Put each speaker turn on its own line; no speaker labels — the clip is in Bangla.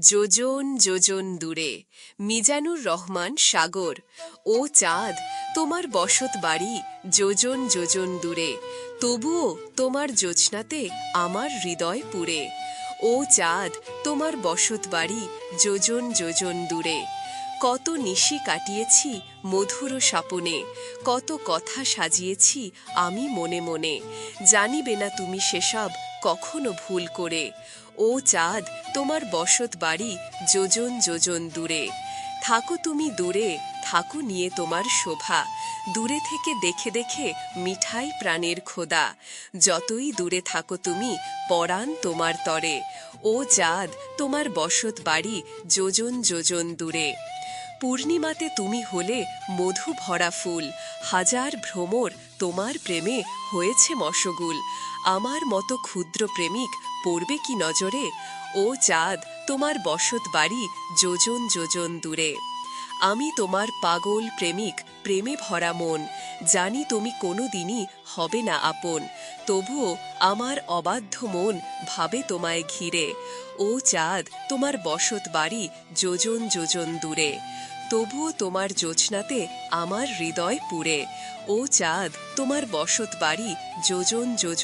যোজন যোজন দূরে, মিজানুর রহমান সাগর। ও চাঁদ, তোমার বসত বাড়ি যোজন যোজন দূরে, তবুও তোমার জোছনাতে আমার হৃদয় পুরে। ও চাঁদ, তোমার বসত বাড়ি যোজন যোজন দূরে। কত নিশি কাটিয়েছি মধুর স্বপনে, কত কথা সাজিয়েছি আমি মনে মনে। জানিবে না তুমি সেসব কখনো ভুল করে। ও চাঁদ, তোমার বসত বাড়ি যোজন যোজন দূরে। থাকো তুমি দূরে, থাকো নিয়ে তোমার শোভা। দূরে থেকে দেখে দেখে মিঠাই প্রাণের খোদা। যতই দূরে থাকো তুমি, পরাণ তোমার তরে। ও চাঁদ, তোমার বসত বাড়ি যোজন যোজন দূরে। পূর্ণিমাতে তুমি হলে মধু ভরা ফুল। হাজার ভ্রমর তোমার প্রেমে হয়েছে মশগুল। আমার মতো ক্ষুদ্র প্রেমিক পড়বে কি নজরে? ও চাঁদ, তোমার বসত বাড়ি যোজন যোজন দূরে। আমি তোমার পাগল প্রেমিক, প্রেমে ভরা মন। জানি তুমি কোনো দিনই হবে না আপন। তবুও আমার অবাধ্য মন ভাবে তোমায় ঘিরে। ও চাঁদ, তোমার বসত বাড়ি যোজন যোজন দূরে। তবুও তোমার জোছনাতে আমার হৃদয় পুরে ও চাঁদ তোমার বসত বাড়ি যোজন যোজন।